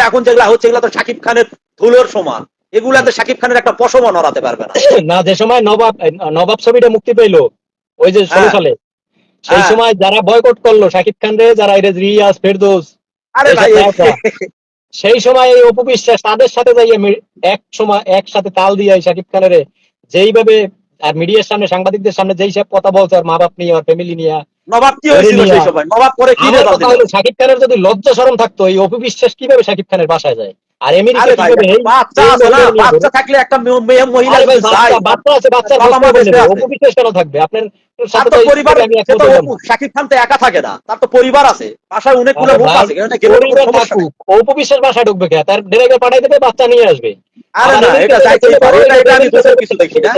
এখন যেগুলা হচ্ছে এগুলা তো শাকিব খানের ধুলোর সমান এগুলাতে শাকিব খানের একটা পশমও নড়াতে পারবে না না যে সময় নবাব নবাব ছবিটা মুক্তি পেল ওই যে ষোলো হ্যাঁ। সালে সেই হ্যাঁ। সময় যারা বয়কট করল শাকিব খান রে যারা রিয়াজ ফেরদৌস আরে ভাই সেই সময় এই অপু বিশ্বাস তাদের সাথে যাইয়ে এক সময় একসাথে তাল দিয়ে শাকিব খানের যেইভাবে আর মিডিয়ার সামনে সাংবাদিকদের সামনে যেই সব কথা বলছে আর মা বাপ নিয়ে আর ফ্যামিলি নিয়ে নবাব কি হয়েছিল সেই সময়? নবাব পরে কি আমার রেজাল্ট কথা দিল? হলো শাকিব খানের যদি লজ্জা শরম থাকতো এই অপবিশ্বাস কীভাবে শাকিব খানের বাসায় যায়? আর আমেরিকা বাচ্চা থাকলে একটা মেয়ে- মহিলা বাচ্চা আছে কেন থাকবে? আপনার তার তো তো পরিবার খান তো একা থাকে না। তার তো পরিবার আছে। বাসায় অনেকগুলো আরে লোক আছে এখানে গেলে কোনো পরিবার সমস্যা নেই। থাকুক, অপু বিশ্বাস বাসায় ঢুকবে কে? তার ড্রাইভার পাঠাই দেবে বাচ্চা নিয়ে আসবে। আরে আর না এটা থেকে পারে। এটা আমি আমেরিকা দোষের থেকে কিছু দেখি না।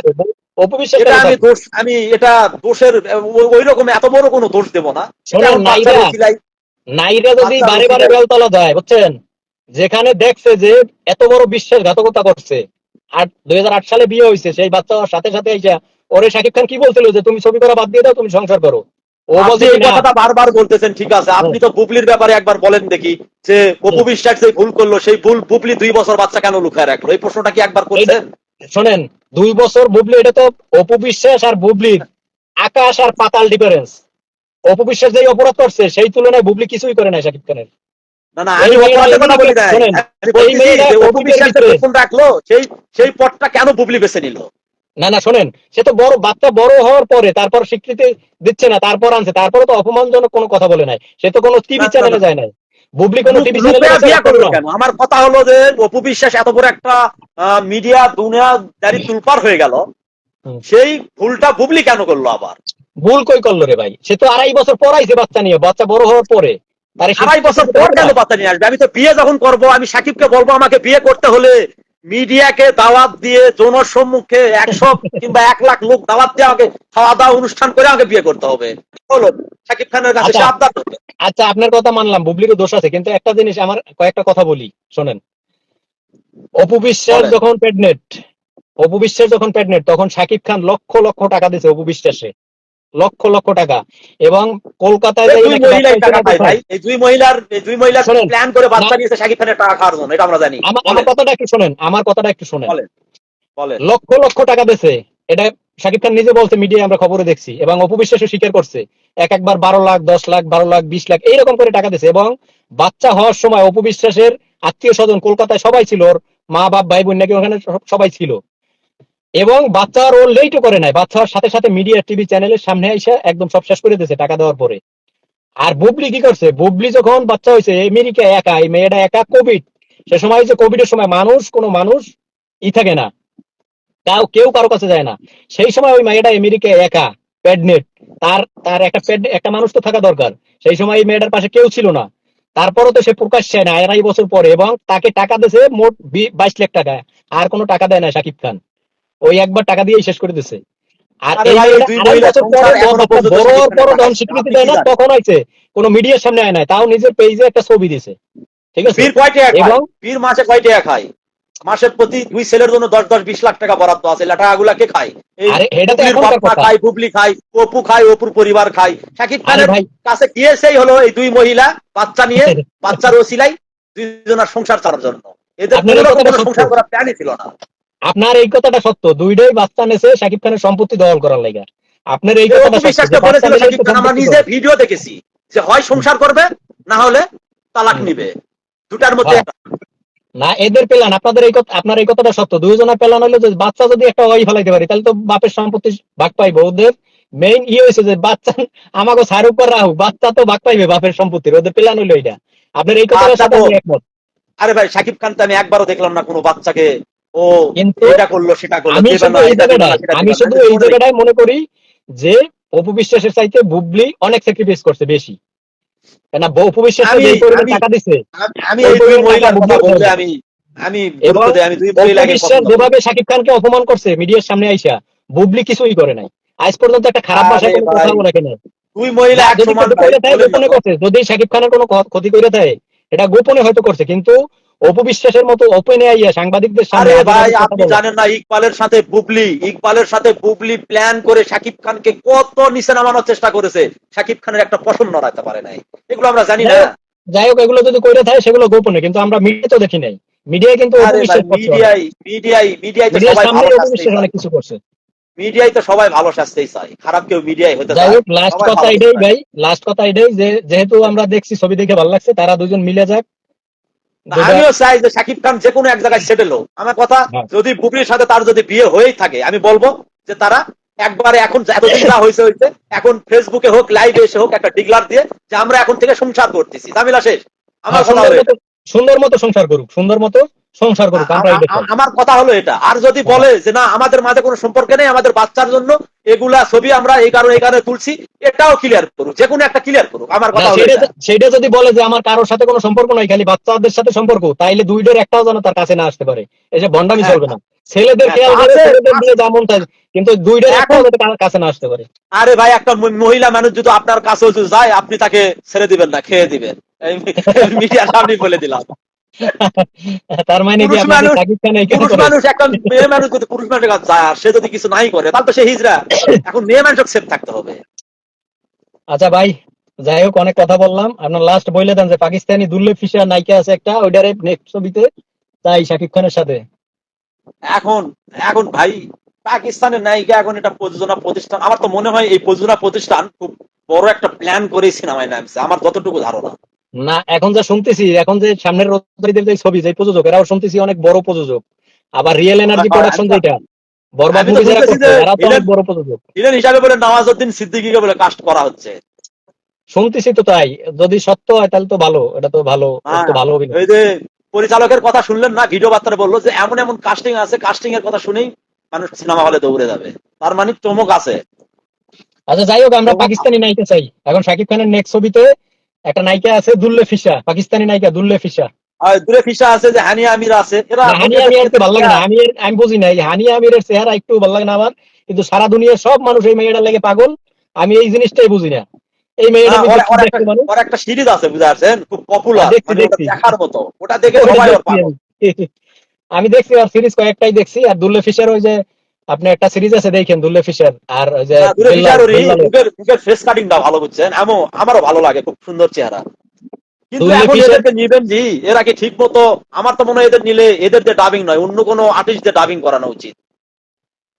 আমি এটা দোষের ওই রকম এত বড় কোনো দোষ দেব না। নাইরা, যদি বারে বারে বেলতলা যায় বুঝছেন? যেখানে দেখছে যে এত বড় বিশ্বাসঘাতকতা করছে আর দুই সালে বিয়ে হয়েছে সেই বাচ্চা সাথে সাথে আইসা ওরে শাকিব খান কি বলছিল যে তুমি ছবি করা বাদ দিয়ে দাও তুমি সংসার করো? ও বলছে এই কথাটা বারবার বলতেছেন ঠিক আছে। আপনি তো বুবলির ব্যাপারে একবার বলেন দেখি যে অপু বিশ্বাস যে ভুল করল সেই ভুল বুবলি দুই বছর বাচ্চা কেন লুকায় রাখল? এই প্রশ্নটা কি একবার করছেন? শোনেন দুই বছর বুবলি এটা তো অপু বিশ্বাস আর বুবলির আকাশ আর পাতাল ডিফারেন্স অপু বিশ্বাস যেই অপরাধ করছে সেই তুলনায় বুবলি কিছুই করে নাই শাকিব খানের। না না শোনেন, সে তো বড় বাচ্চা বড় হওয়ার পরে তারপর স্বীকৃতি দিচ্ছে না তারপর আনছে তারপরে তো অপমানজনক কোনো কথা বলে নাই। সে তো কোনো টিভি চ্যানেলে। যায় নাই। বুবলি কোনো টিভি রূপেয়া বিয়া করল কেন? আমার কথা হলো যে অপু বিশ্বাস এত বড় একটা মিডিয়া দুনিয়া দাঁড়ি তুলপার হয়ে গেল। সেই ভুলটা বুবলি কেন করল আবার? ভুল কই করল রে ভাই? সে তো আড়াই বছর পড়াইছে বাচ্চা নিয়ে বাচ্চা বড় হওয়ার পরে। আড়াই বছর পর কেন বাচ্চা নিয়ে আসবে? আমি তো বিয়ে যখন করব আমি সাকিবকে বলব আমাকে বিয়ে করতে হলে মিডিয়াকে দাওয়াত দিয়ে জনসম্মুখে একশো কিংবা এক লাখ লোক দাওয়াত দিয়ে আমাকে খাওয়া দাওয়া অনুষ্ঠান করে আমাকে বিয়ে করতে হবে। হলো সাকিব খানের কাছে আচ্ছা। আচ্ছা আপনার কথা মানলাম বুবলিরও দোষ আছে কিন্তু একটা জিনিস আমার কয়েকটা কথা বলি শোনেন। অপু বিশ্বাস যখন প্রেগনেন্ট অপু বিশ্বাস যখন প্রেগনেন্ট তখন শাকিব খান লক্ষ লক্ষ টাকা দিয়েছে অপু বিশ্বাসে। লক্ষ লক্ষ টাকা। এবং কলকাতায় দুই মহিলাই টাকা পায় ভাই। এই দুই মহিলার এই দুই মহিলা প্ল্যান করে বাচ্চা নিয়েছে সাকিব খানের টাকা খাওয়ার জন্য এটা আমরা জানি। আমার কথাটা একটু শোনেন আমার কথাটা একটু শোনেন। বলেন লক্ষ লক্ষ টাকা দিয়েছে এটা শাকিব খান নিজে বলছে মিডিয়া আমরা খবরে দেখছি এবং অপু বিশ্বাসও স্বীকার করছে এক একবার বারো লাখ দশ লাখ বারো লাখ বিশ লাখ এইরকম করে টাকা দিয়েছে এবং বাচ্চা হওয়ার সময় অপবিশ্বাসের আত্মীয় স্বজন কলকাতায় সবাই ছিল ওর মা বাপ ভাই বোন নাকি ওখানে সবাই ছিল। এবং বাচ্চা আর ওর লেটও করে নাই। বাচ্চা হওয়ার সাথে সাথে মিডিয়া, টিভি চ্যানেলের সামনে এসে একদম সব শেষ করে দিয়েছে টাকা দেওয়ার পরে। আর বুবলি কি করছে? বুবলি যখন বাচ্চা হয়েছে আমেরিকা একা, এই মেয়েটা একা কোভিড। সে সময় যে কোভিডের সময় মানুষ, কোনো মানুষ ই থাকে না। তাও কেউ কারও কাছে যায় না। সেই সময় ওই মেয়েটা আমেরিকা একা প্যাডনেট তার তার একটা প্যাড একটা মানুষ তো থাকা দরকার। সেই সময় এই মেয়েটার পাশে কেউ ছিল না। তারপরও তো সে প্রকাশ্যে না, আড়াই বছর পরে এবং তাকে টাকা দিয়েছে মোট বাইশ লাখ টাকা। আর কোনো টাকা দেয় না শাকিব খান। ওই একবার টাকা দিয়েই শেষ করে দিছে। আর বড়। স্বীকৃতি দেয় না তখন আইছে কোনো মিডিয়ার সামনে আয় না তাও নিজের পেজে একটা ছবি দিছে। ঠিক আছে? বীর কয় টাকা খায়? এবং- বীর মাসে কয় টাকা খায়? মাসের প্রতি দুই ছেলের জন্য দশ দশ বিশ লাখ টাকা বরাদ্দ আছে টাকাগুলা কে খায়? বুবলি অপু খায় অপুর পরিবার খায়। সাকিব খানের কাছে গিয়েছেই হলো এই দুই মহিলা বাচ্চা নিয়ে বাচ্চার ওসিলাই দুইজনের সংসার চালার জন্য। এদের। সংসার করার প্ল্যানই ছিল না। আপনার এই কথাটা সত্য। দুইটাই বাচ্চা নেছে শাকিব খানের সম্পত্তি দখল করার লাগা। আপনার এই কথাটা বাচ্চা বলেছিল নিলেই সাকিব খান আমরা নিজে ভিডিও দেখেছি। যে হয় সংসার করবে না হলে তালাক। নিবে। দুটার মধ্যে হ্যাঁ। না এদের পেলান আপনাদের এই কথা আপনার এই কথাটা সত্য। দুইজনের পেলান হলো যে বাচ্চা যদি একটা ওই ফেলাইতে পারে তাহলে তো বাপের সম্পত্তি ভাগ পাইবে। ওদের মেইন ইয়ে হয়েছে যে বাচ্চা আমাকে সারুক করে রাহুক বাচ্চা তো ভাগ পাইবে বাপের সম্পত্তির। ওদের পেলান হইল এটা আপনার এই বাচ্চা সাথে একমত। আরে ভাই সাকিব খান তো আমি একবারও দেখলাম না কোনো বাচ্চাকে ও কিন্তু এটা করল সেটা করল আমি শুধু এই জায়গাটায় আমি শুধু এই জায়গাটায় মনে করি যে অপু বিশ্বাসের চাইতে বুবলি অনেক স্যাক্রিফাইস করছে বেশি। কেন অপু বিশ্বাস আমি- যেই পরিমাণ টাকা দিছে আমি- এই দুই মহিলার কথা বলতে আমি আমি বলতে আমি দুই মহিলাকে যেভাবে শাকিব খানকে অপমান করছে মিডিয়ার সামনে আইসা বুবলি কিছুই করে নাই। আজ পর্যন্ত একটা খারাপ ভাষায় কোনো কথা বলে কেন? দুই মহিলা এক সমান যদি শাকিব খানের কোনো ক্ষতি করে থাকে এটা গোপনে হয়তো করছে। কিন্তু অপু বিশ্বাসের মতো ওপেনে আইয়া সাংবাদিকদের সামনে ভাই আপনি জানেন না ইকবালের সাথে বুবলি ইকবালের সাথে বুবলি প্ল্যান করে সাকিব খানকে কত নিচে নামানোর চেষ্টা করেছে সাকিব খানের একটা পছন্দ নড়াতে পারে নাই। এগুলো আমরা জানি না। যাই হোক এগুলো যদি করে থাকে সেগুলো গোপনে কিন্তু আমরা মিডিয়া তো দেখি নাই। মিডিয়ায় কিন্তু তো সবাই অনেক কিছু করছে। মিডিয়াই তো সবাই ভালো শাস্তেই চায়। খারাপ কেউ মিডিয়াই হতে চায় লাস্ট কথা এটাই ভাই লাস্ট কথা এটাই যে যেহেতু আমরা দেখছি ছবি দেখে ভালো লাগছে তারা দুজন মিলে যাক। আমিও চাই যে শাকিব খান যে কোনো এক জায়গায় সেটেল হোক আমার কথা হ্যাঁ। যদি বুবির সাথে তার যদি বিয়ে হয়েই থাকে আমি বলব যে তারা একবারে এখন এতদিন যা হয়েছে হয়েছে এখন ফেসবুকে হোক লাইভে এসে হোক একটা ডিগলার দিয়ে যে আমরা এখন থেকে সংসার করতেছি। জামিলা শেষ। আমার হ্যাঁ, সুন্দর মতো সংসার করুক। সুন্দর মতো সংসার করুক আমরা কথা হলো এটা। আর যদি বলে যে না আমাদের মাঝে কোনো সম্পর্ক নেই আমাদের বাচ্চার জন্য এগুলা ছবি আমরা এই কারণে এই কারণে তুলছি এটাও ক্লিয়ার করুক যে কোনো একটা ক্লিয়ার করুক আমার কথা সেটা যদি বলে যে আমার কারোর সাথে কোনো সম্পর্ক নাই খালি বাচ্চাদের সাথে সম্পর্ক তাইলে দুইটার একটাও যেন তার কাছে না আসতে পারে। এই যে বন্ডামি হ্যাঁ। চলবে না। ছেলেদের হ্যাঁ, খেয়াল করে ছেলেদের দিয়ে যেমন কিন্তু দুইটার একটাও যাতে কাছে না আসতে পারে। আরে ভাই একটা মহিলা মানুষ যদি আপনার যদি যায় আপনি তাকে ছেড়ে দিবেন না খেয়ে দিবেন। মিডিয়ার সামনে বলে দিলাম। তার মানে কি পুরুষ মানুষ- সাকিব খান এইখানে পুরুষ মানুষ একটা মেয়ে মানুষ পুরুষ মানুষের কাছে যায় সে যদি কিছু নাই করে তাহলে তো সে হিজরা। এখন মেয়ে মানুষকে সেফ থাকতে হবে। আচ্ছা ভাই যাই হোক অনেক কথা বললাম। আপনার লাস্ট বলে দেন যে পাকিস্তানি ফিশার নায়িকা আছে একটা ওইটারে নেক্সট ছবিতে তাই শাকিব খানের সাথে। এখন এখন ভাই পাকিস্তানের নায়িকা এখন এটা প্রযোজনা প্রতিষ্ঠান। আমার তো মনে হয় এই প্রযোজনা প্রতিষ্ঠান খুব বড় একটা প্ল্যান করে সিনেমায় নামছে। আমার যতটুকু ধারণা। না এখন যা শুনতেছি এখন যে সামনের রোজারিদের যে ছবি যে প্রযোজক এরাও শুনতেছি অনেক বড় প্রযোজক। আবার রিয়েল এনার্জি হ্যাঁ, প্রোডাকশন যেটা বরবাদ মুভি যারা করছে এরা তো অনেক বড় প্রযোজক। হিরোইন হিসাবে বলে নওয়াজউদ্দিন সিদ্দিকীকে বলে কাস্ট করা হচ্ছে। শুনতেছি তো তাই। যদি সত্য হয় তাহলে তো ভালো। এটা তো ভালো হ্যাঁ, তো ভালো অভিনয়। ওই যে পরিচালকের কথা শুনলেন না ভিডিও বার্তারে বলল যে এমন এমন কাস্টিং আছে কাস্টিং এর কথা শুনেই মানুষ সিনেমা হলে দৌড়ে যাবে। তার মানে চমক আছে। আচ্ছা যাই হোক আমরা পাকিস্তানি নায়িকা চাই। এখন শাকিব খানের নেক্সট ছবিতে একটা নায়িকা আছে দুল্লে ফিসা পাকিস্তানি নায়িকা দুল্লে ফিসা দূরে ফিসা আছে যে হানিয়া আমির আছে এরা না, হানিয়া আমির ভালো লাগে না আমি আমি বুঝি না এই হানিয়া আমিরের চেহারা একটু ভালো লাগে না আমার কিন্তু সারা দুনিয়ার সব মানুষ এই মেয়েটার লাগে পাগল আমি এই জিনিসটাই বুঝি না এই মেয়েটা ওর- একটা- সিরিজ আছে খুব পপুলার হ্যাঁ। দেখার মতো ওটা দেখে সবাই। আমি। আমি দেখছি আর সিরিজ কয়েকটাই দেখছি আর দুল্লে ফিশার ওই যে আপনি একটা সিরিজ আছে দেখেন দুল্লে ফিশার আর ওই যে মুখের ফেস কাটিংটা ভালো বুঝছেন। এমন আমারও ভালো লাগে খুব সুন্দর চেহারা। কিন্তু এখন এদেরকে নিবেন জি এরা কি ঠিক মতো আমার তো মনে হয় এদের নিলে এদের যে ডাবিং নয় অন্য কোনো আর্টিস্ট দিয়ে ডাবিং করানো উচিত।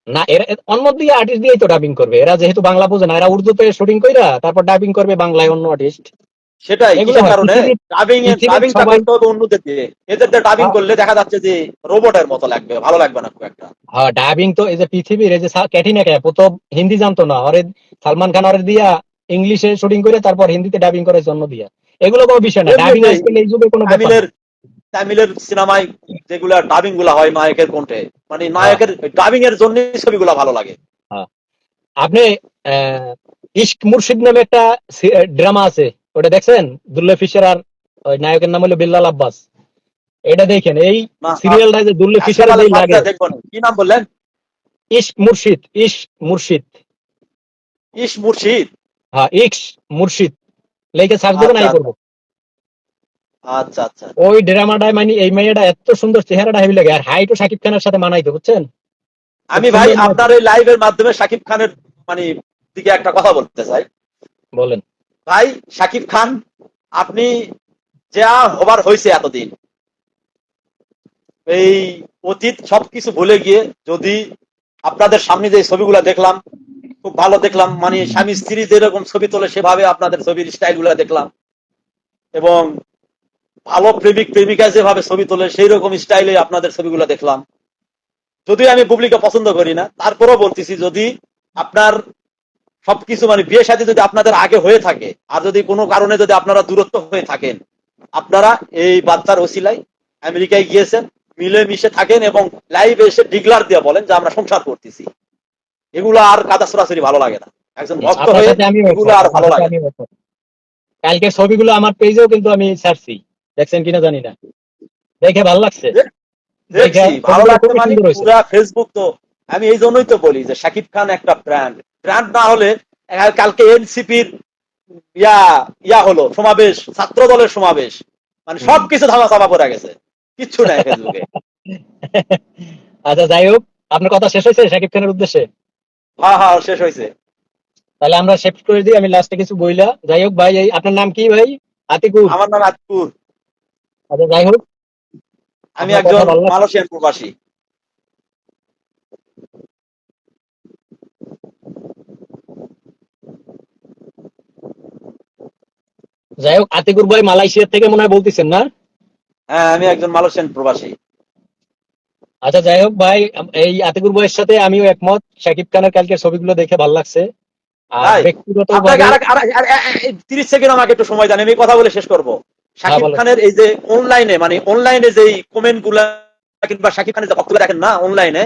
না এরা অন্য দিয়ে আর্টিস্ট দিয়েই তো ডাবিং করবে। এরা যেহেতু বাংলা বোঝে না এরা উর্দুতে শুটিং কইরা তারপর ডাবিং করবে বাংলায় অন্য আর্টিস্ট সেটাই কিসের কারণে ডাবিং এর ডাবিংটা করতে হবে অন্যদের দিয়ে এদের ডাবিং হ্যাঁ। করলে দেখা যাচ্ছে যে রোবটের মতো লাগবে ভালো লাগবে না খুব একটা। হ্যাঁ ডাবিং তো এই যে পৃথিবীর এই যে তো হিন্দি জানতো না সালমান খান ওরে দিয়া ইংলিশে শুটিং করে তারপর হিন্দিতে ডাবিং করে জন্য দিয়া। এগুলো কোনো বিষয় না ডাবিং এই যুগে কোনো তামিলের তামিলের সিনেমায় যেগুলা ডাবিংগুলা হয় নায়কের কণ্ঠে মানে নায়কের ডাবিং এর জন্য ছবিগুলা ভালো লাগে। আপনি আহ, ইশক মুর্শিদ নামে একটা ড্রামা আছে ওটা দেখছেন? দুল্লে ফিশার আর ওই নায়কের নাম হলো বিল্লাল আব্বাস। এটা দেখেন এই সিরিয়ালটা যে দুল্লে ফিশার আজকাল লাগে। কি নাম বললেন? ইশক মুর্শিদ ইশক মুর্শিদ। ইস মুর্শিদ? হ্যাঁ ইক্স মুর্শিদ। লেখে সার্চ দেবেন আই আচ্ছা, করব। আচ্ছা আচ্ছা। ওই ড্রামাটায় মানে এই মেয়েটা এত সুন্দর চেহারাটা হেভি লাগে। আর হাইটও শাকিব খানের সাথে মানাইতো বুঝছেন? আমি ভাই আপনার এই লাইভের মাধ্যমে সাকিব খানের মানে দিকে একটা কথা বলতে চাই। বলেন। ভাই, সাকিব খান, আপনি যা হবার হয়েছে এতদিন, এই অতীত সবকিছু ভুলে গিয়ে যদি আপনাদের সামনে যে ছবিগুলো দেখলাম, খুব ভালো দেখলাম মানে স্বামী স্ত্রী যেরকম ছবি তোলে সেভাবে আপনাদের ছবির স্টাইলগুলো দেখলাম, এবং ভালো প্রেমিক, প্রেমিকা যেভাবে ছবি তোলে সেই রকম স্টাইলে আপনাদের ছবিগুলো দেখলাম। যদিও আমি বুবলিকে পছন্দ করি না, তারপরেও বলতেছি, যদি আপনার সবকিছু মানে বিয়ে সাথে যদি আপনাদের আগে হয়ে থাকে আর যদি কোনো কারণে যদি আপনারা দূরত্ব হয়ে থাকেন আপনারা এই বাচ্চার ওসিলাই আমেরিকায় গিয়েছেন মিলে মিশে থাকেন এবং লাইভে এসে ডিগলার দিয়ে বলেন যে আমরা সংসার করতেছি। এগুলো আর কাদা সরাসরি ভালো লাগে না। একজন ভক্ত হয়ে এগুলো আর ভালো লাগে। কালকের ছবিগুলো আমার পেজেও কিন্তু আমি ছাড়ছি। দেখছেন কিনা জানি না। দেখে ভালো লাগছে। দেখছি ভালো লাগছে মানে। পুরা ফেসবুক তো আমি এই জন্যই তো বলি যে শাকিব খান একটা ব্র্যান্ড ব্র্যান্ড না হলে কালকে এনসিপির ইয়া ইয়া হলো সমাবেশ ছাত্র দলের সমাবেশ। মানে সবকিছু ধামা চাপা পড়ে গেছে। কিচ্ছু নাই ফেসবুকে। আচ্ছা যাই হোক আপনার কথা শেষ হয়েছে শাকিব খানের উদ্দেশ্যে? হ্যাঁ হ্যাঁ শেষ হয়েছে। তাহলে আমরা শেফট করে দিই আমি লাস্টে কিছু বইলা। যাই হোক ভাই আপনার নাম কি ভাই? আতিকুর। আমার নাম আতিকুর। আচ্ছা যাই হোক। আমি একজন মালয়েশিয়ান প্রবাসী। যাই হোক আতিকুর ভাই মালয়েশিয়া থেকে মনে হয় বলতেছেন না? হ্যাঁ আমি একজন মালয়েশিয়ান প্রবাসী। আচ্ছা যাই হোক ভাই এই আতিকুর ভাইয়ের সাথে আমিও একমত। শাকিব খানের কালকে ছবিগুলো দেখে ভালো লাগছে। আর ব্যক্তিগত তিরিশ সেকেন্ড আমাকে একটু সময় দেন আমি কথা বলে শেষ করব। শাকিব খানের এই যে অনলাইনে মানে অনলাইনে যে কমেন্টগুলা কিংবা শাকিব খানের যে বক্তব্য দেখেন না অনলাইনে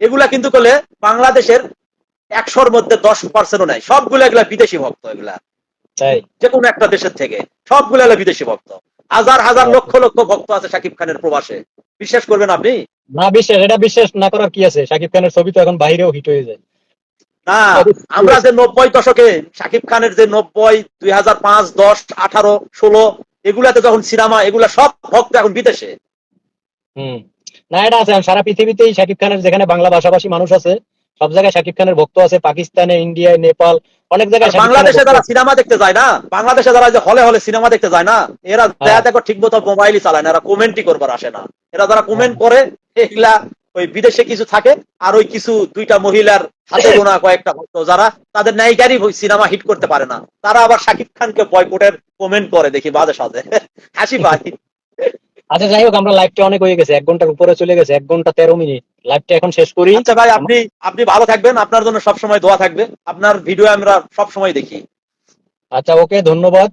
এগুলা কিন্তু করলে বাংলাদেশের একশোর মধ্যে দশ পার্সেন্টও নাই। সবগুলো এগুলা বিদেশি ভক্ত এগুলা। যে কোনো একটা দেশের থেকে। সবগুলো এগুলা বিদেশি ভক্ত। হাজার হাজার লক্ষ লক্ষ ভক্ত আছে শাকিব খানের প্রবাসে। বিশ্বাস করবেন আপনি? না বিশ্বাস এটা বিশ্বাস না করার কি আছে? শাকিব খানের ছবি তো এখন বাইরেও হিট হয়ে যায়। না আমরা যে নব্বই দশকে শাকিব খানের যে নব্বই দুই হাজার পাঁচ দশ আঠারো ষোলো এগুলাতে যখন সিনেমা এগুলা সব ভক্ত এখন বিদেশে। হুম। না এটা আছে সারা পৃথিবীতেই শাকিব খানের যেখানে বাংলা ভাষাভাষী মানুষ আছে সব জায়গায় শাকিব খানের ভক্ত আছে পাকিস্তানে ইন্ডিয়ায় নেপাল অনেক জায়গায় বাংলাদেশে যারা সিনেমা দেখতে যায় না বাংলাদেশে যারা যে হলে হলে সিনেমা দেখতে যায় না এরা হ্যাঁ। দেখা দেখো ঠিক মতো মোবাইলই চালায় না এরা কমেন্টই করবার আসে না। এরা যারা কমেন্ট হ্যাঁ। করে এগুলা ওই বিদেশে কিছু থাকে আর ওই কিছু দুইটা মহিলার হাতে গোনা কয়েকটা ভক্ত যারা তাদের নায়িকারই সিনেমা হিট করতে পারে না। তারা আবার শাকিব খানকে বয়কটের কমেন্ট করে দেখি বাজে সাজে। হাসি পাই আচ্ছা যাই হোক আমরা লাইভটা অনেক হয়ে গেছে। এক ঘণ্টার উপরে চলে গেছে এক ঘণ্টা তেরো মিনিট। লাইভটা এখন শেষ করি। আচ্ছা ভাই আপনি আপনি ভালো থাকবেন। আপনার জন্য সব সময় দোয়া থাকবে। আপনার ভিডিও আমরা সব সময় দেখি। আচ্ছা ওকে ধন্যবাদ।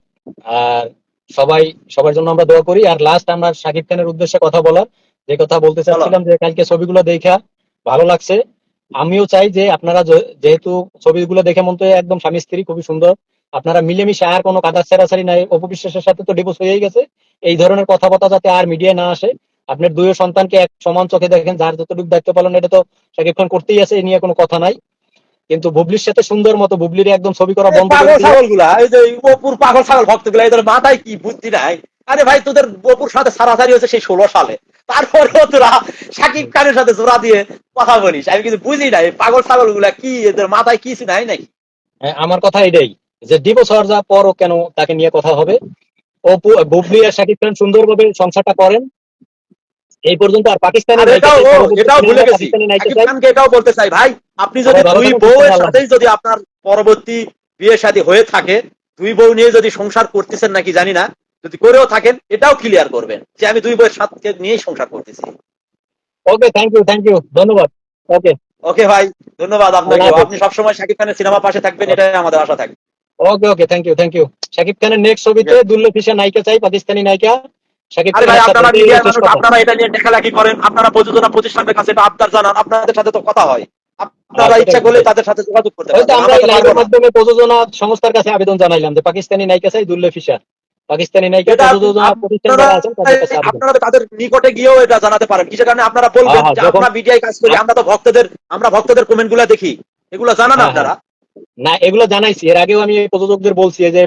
আর সবাই সবার জন্য আমরা দোয়া করি। আর লাস্ট আমরা শাকিব খানের উদ্দেশ্যে কথা বলার। যে কথা বলতে চাচ্ছিলাম যে কালকে ছবিগুলো দেখা ভালো লাগছে। আমিও চাই যে আপনারা যেহেতু ছবিগুলো দেখে মন তো একদম স্বামী স্ত্রী খুবই সুন্দর। আপনারা মিলেমিশে আর কোনো কাদা ছেড়াছাড়ি নাই। অপবিশ্বাসের সাথে তো ডিভোর্স হয়েই গেছে। এই ধরনের কথাবার্তা যাতে আর মিডিয়ায় না আসে। আপনার দুই সন্তানকে এক সমান চোখে দেখেন যার যতটুকু দায়িত্ব পালন এটা তো শাকিব খান করতেই আছে এ নিয়ে কোনো কথা নাই। কিন্তু বুবলির সাথে সুন্দর মতো বুবলির একদম ছবি করা বন্ধ করে পাগল ছাগলগুলা এই যে অপুর পাগল ছাগল ভক্তগুলা এদের মাথায় কি বুদ্ধি নাই? আরে ভাই তোদের অপুর সাথে সারাসারি হয়েছে সেই ষোলো সালে। তারপরেও তোরা সাকিব খানের সাথে জোড়া দিয়ে কথা বলিস। আমি কিন্তু বুঝি নাই পাগল ছাগলগুলা কি এদের মাথায় কিছু নাই নাকি? হ্যাঁ, আমার কথা এটাই। যে ডিভোর্স হওয়ার যা পরও কেন তাকে নিয়ে কথা হবে। ও বুবলি আর শাকিব খান সুন্দরভাবে সংসারটা করেন। এই পর্যন্ত আর পাকিস্তানি আর নায়িকা এটাও ভুলে গেছি। খানকে এটাও বলতে চাই ভাই আপনি যদি দুই বউয়ের সাথেই যদি আপনার পরবর্তী বিয়ে শাদী হয়ে থাকে দুই বউ নিয়ে যদি সংসার করতেছেন নাকি জানি না যদি করেও থাকেন এটাও ক্লিয়ার করবেন যে আমি দুই বউয়ের সাথে নিয়েই সংসার করতেছি। Okay thank you thank you ধন্যবাদ। ওকে। ওকে ভাই ধন্যবাদ আপনাকে। আপনি সবসময় শাকিব খানের সিনেমা পাশে থাকবেন এটাই আমাদের আশা থাকবে। Okay okay thank you thank you Shakib খানের নেক্সট ছবিতে দুল্লে ফিসা নায়িকা চাই পাকিস্তানি নায়িকা। শাকিব আরে ভাই আপনারা মিডিয়ার মানুষ আপনারা এটা নিয়ে লেখালেখি করেন আপনারা প্রযোজনা প্রতিষ্ঠানের কাছে এটা আবদার জানান আপনাদের সাথে তো কথা হয়। আপনারা আচ্ছা, ইচ্ছা করলে তাদের সাথে যোগাযোগ করতে পারেন আমরা এই লাইভের মাধ্যমে প্রযোজনা সংস্থার কাছে আবেদন জানাইলাম যে পাকিস্তানি নায়িকা চাই দুল্লে ফিসা পাকিস্তানি নায়িকা প্রযোজনা প্রতিষ্ঠান যারা আছেন তাদের কাছে আপনারা আপনারা তাদের নিকটে গিয়েও এটা জানাতে পারেন কিসের কারণে আপনারা বলবেন যে আমরা মিডিয়ায় কাজ করি আমরা তো ভক্তদের আমরা ভক্তদের কমেন্টগুলা দেখি। এগুলো জানান আপনারা। না এগুলো জানাইছি। এর আগেও আমি প্রযোজকদের বলছি যে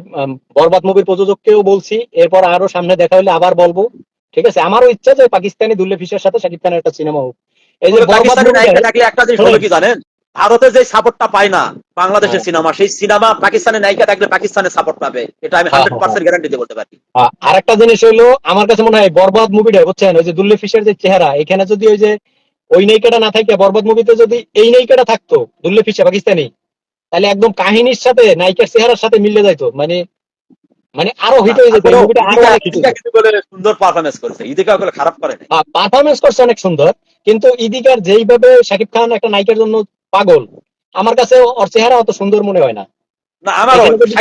বরবাদ মুভির প্রযোজককেও বলছি। এরপর আরও সামনে দেখা হলে আবার বলব। ঠিক আছে? আমারও ইচ্ছা যে পাকিস্তানি দুল্লে ফিসের সাথে শাকিব খানের একটা সিনেমা হোক। এই যে পাকিস্তানি থাকলে একটা জিনিস হলো কি জানেন? ভারতে যে সাপোর্টটা পায় না বাংলাদেশের হ্যাঁ। সিনেমা সেই সিনেমা পাকিস্তানের নায়িকা থাকলে পাকিস্তানের সাপোর্ট পাবে। এটা আমি হান্ড্রেড পার্সেন্ট গ্যারান্টি দিয়ে বলতে পারি। আ- আরেকটা জিনিস হলো আমার কাছে মনে হয় বরবাদ মুভিটা বুঝছেন? ওই যে দুল্লে ফিসের যে চেহারা এখানে যদি ওই যে ওই নায়িকাটা না থাকে বরবাদ মুভিতে যদি এই নায়িকাটা থাকতো দুল্লে ফিসা পাকিস্তানি তাহলে একদম কাহিনীর সাথে নায়িকার চেহারার সাথে মিলে যাইতো মানে মানে আরও হিট হয়ে যেত মুভিটা আরও সুন্দর পারফরমেন্স করেছে। ইদিকা ওগুলো খারাপ করে পারফরমেন্স করছে অনেক সুন্দর কিন্তু ইদিকার যেইভাবে শাকিব খান একটা নায়িকার জন্য পাগল আমার কাছে ওর চেহারা অত সুন্দর মনে হয় না। না যদি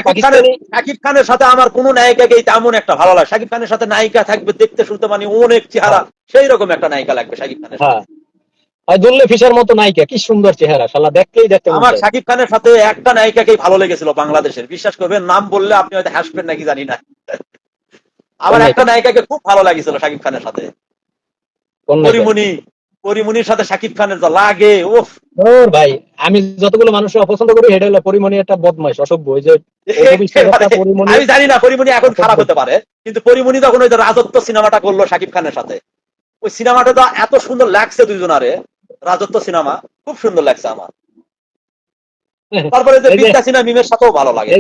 শাকিব খানের সাথে আমার কোন নায়িকাকে তেমন একটা ভালো লাগে শাকিব খানের সাথে নায়িকা থাকবে দেখতে শুনতে মানে অনেক চেহারা সেই রকম একটা নায়িকা লাগবে শাকিব খানের হ্যাঁ। আর দুল্লে ফিসার মতো নায়িকা কি সুন্দর চেহারা শালা দেখলেই দেখতে আমার শাকিব খানের সাথে একটা নায়িকাকেই ভালো লেগেছিল বাংলাদেশের। বিশ্বাস করবেন নাম বললে আপনি হয়তো হাসবেন নাকি জানি না। আমার একটা নায়িকাকে খুব ভালো লাগেছিল শাকিব খানের সাথে। পরিমণি পরিমণির সাথে শাকিব খানের যা লাগে ওফ ওর ভাই আমি যতগুলো মানুষের অপছন্দ করি হলো পরিমণি একটা বদমাইশ অসভ্য। ওই যে আমি জানি না পরিমণি এখন খারাপ হতে পারে কিন্তু পরিমণি যখন ওই যে রাজত্ব সিনেমাটা করল শাকিব খানের সাথে। ওই সিনেমাটা তো এত সুন্দর লাগছে দুইজনারে রাজত্ব সিনেমা খুব সুন্দর লাগছে আমার। তারপরে যে এই যে- বিদ্যা সিনেমা মিমের সাথেও ভালো লাগে